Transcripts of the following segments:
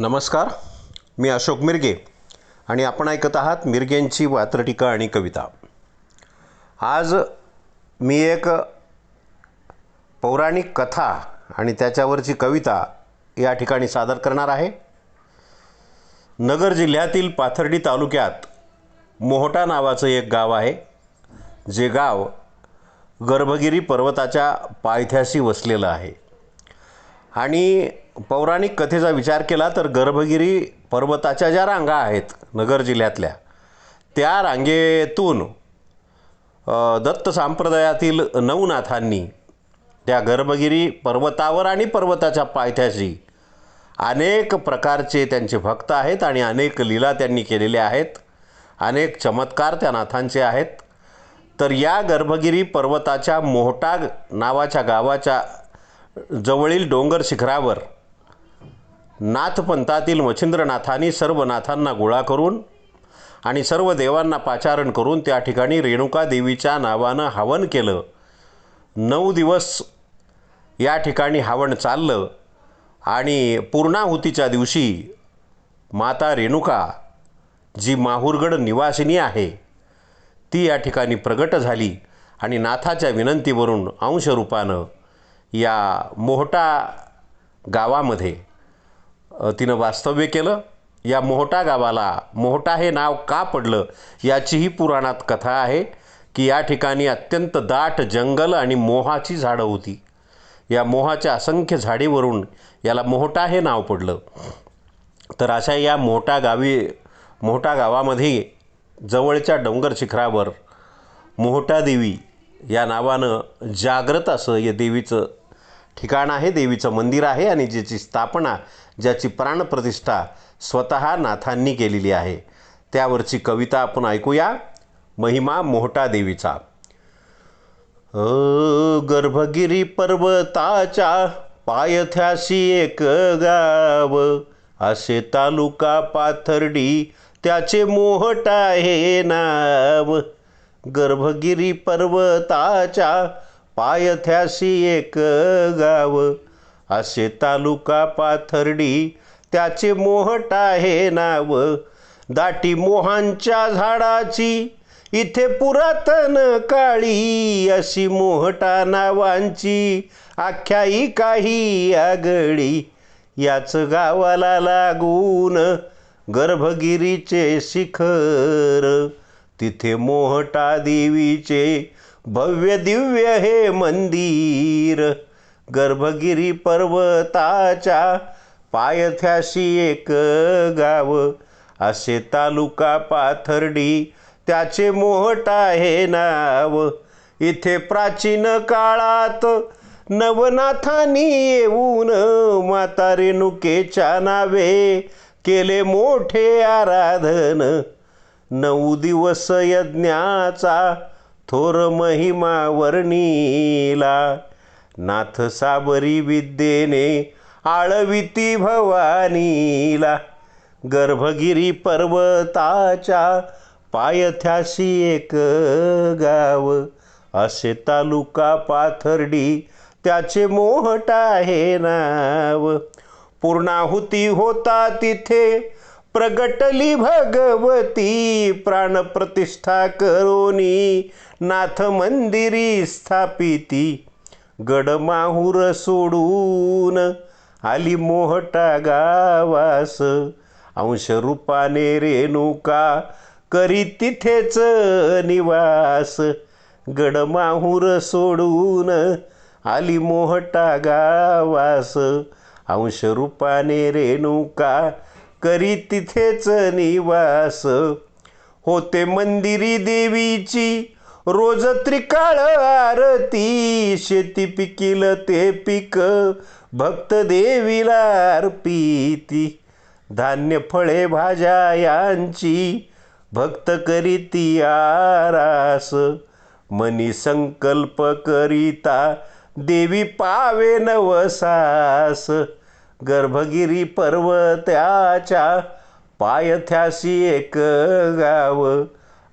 नमस्कार मी अशोक मिरगे आणि आपण ऐकत आहात मिरगेंची वात्रटिका आणि कविता. आज मी एक पौराणिक कथा आणि त्याच्यावरची कविता या ठिकाणी सादर करणार आहे. नगर जिल्ह्यातील पाथर्डी तालुक्यात मोहटा नावाचं एक गाव आहे जे गाव गर्भगिरी पर्वताच्या पायथ्याशी वसलेलं आहे. आणि पौराणिक कथेचा विचार केला तर गर्भगिरी पर्वताच्या ज्या रांगा आहेत नगर जिल्ह्यातल्या त्या रांगेतून दत्त संप्रदायातील नवनाथांनी त्या गर्भगिरी पर्वतावर आणि पर्वताच्या पायथ्याशी अनेक प्रकारचे त्यांचे भक्त आहेत आणि अनेक लीला त्यांनी केलेल्या आहेत अनेक चमत्कार त्या नाथांचे आहेत. तर या गर्भगिरी पर्वताच्या मोहटा नावाच्या गावाच्या जवळील डोंगर शिखरावर नाथपंथातील मच्छिंद्रनाथांनी सर्व नाथांना गोळा करून आणि सर्व देवांना पाचारण करून त्या ठिकाणी रेणुका देवीच्या नावानं हवन केलं. नऊ दिवस या ठिकाणी हवन चाललं आणि पूर्णाहुतीच्या दिवशी माता रेणुका जी माहूरगड निवासिनी आहे ती या ठिकाणी प्रगट झाली आणि नाथाच्या विनंतीवरून अंशरूपानं या मोहटा गावामध्ये तिनं वास्तव्य केलं. या मोहटा गावाला मोहटा हे नाव का पडलं याचीही पुराणात कथा आहे की या ठिकाणी अत्यंत दाट जंगल आणि मोहाची झाडं होती. या मोहाच्या असंख्य झाडीवरून याला मोहटा हे नाव पडलं. तर अशा या मोठा गावी मोठा गावामध्ये जवळच्या डोंगर शिखरावर मोहटा देवी या नावानं जागृत असं या देवीचं ठिकाण आहे देवीचं मंदिर आहे आणि ज्याची स्थापना ज्याची प्राणप्रतिष्ठा स्वतः नाथांनी केलेली आहे. त्यावरची कविता आपण ऐकूया. महिमा मोहटा देवीचा. अ, गर्भगिरी पर्वताच्या पायथ्याशी एक गाव असे तालुका पाथर्डी त्याचे मोहटा हे नाव. गर्भगिरी पर्वताच्या पायथ्याशी एक गाव. असे तालुका पाथर्डी त्याचे मोहट आहे नाव. दाटी मोहांच्या झाडाची इथे पुरातन काळी अशी मोहटा नावांची आख्यायिका काही आगळी. याच गावाला लागून गर्भगिरीचे शिखर तिथे मोहटा देवीचे भव्य दिव्य हे मंदिर गर्भगिरी पर्वताच्या पायथ्याशी एक गाव असे तालुका पाथर्डी त्याचे मोहटा हे नाव. इथे प्राचीन काळात नवनाथांनी येऊन माता रेणुकेच्या नावे केले मोठे आराधन. नऊ दिवस यज्ञाचा थोर महिमा वर्णीला. नाथ साबरी विद्येने आळविती भवानीला. गर्भगिरी पर्वताच्या पायथ्याशी एक गाव. असे तालुका पाथर्डी त्याचे मोहटा हे नाव. पूर्णाहुती होता तिथे प्रगटली भगवती प्राणप्रतिष्ठा करोनी नाथ मंदिरी स्थापिती. गडमाहूर सोडून आली मोहटा गावास. अंशरूपाने रेणुका करी तिथेच निवास. गडमाहूर सोडून आली मोहटा गावास. अंशरूपाने रेणुका करी तिथेच निवास. होते मंदिरी देवीची रोज त्रिकाळ आरती. शेती पिकील ते पीक भक्त देवीला अर्पिती. धान्य फळे भाज्या यांची भक्त करीती आरास. मनी संकल्प करिता देवी पावे नवसास. गर्भगिरी पर्वत्याच्या पायथ्याशी एक गाव.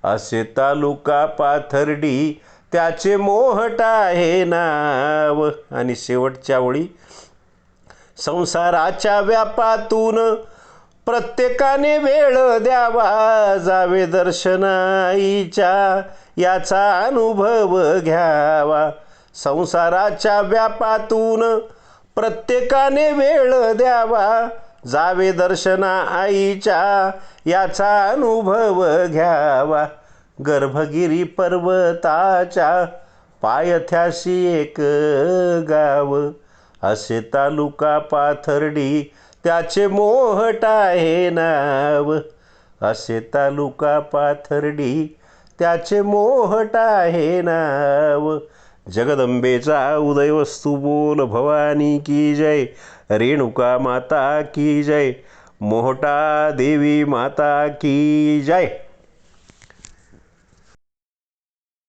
असे तालुका पाथर्डी त्याचे मोहटा आहे नाव. आणि शेवटच्या ओळी संसाराच्या व्यापातून प्रत्येकाने वेळ द्यावा. जावे दर्शनाईच्या याचा अनुभव घ्यावा. संसाराच्या व्यापातून प्रत्येकाने वेळ द्यावा. जावे दर्शना आईच्या याचा अनुभव घ्यावा. गर्भगिरी पर्वताच्या पायथ्याशी एक गाव. असे तालुका पाथर्डी त्याचे मोहट आहे नाव. असे तालुका पाथर्डी त्याचे मोहट आहे नाव. जगदंबेचा उदय वस्तू बोल भवानी की जय रेणुका माता की जय मोहटा देवी माता की जय.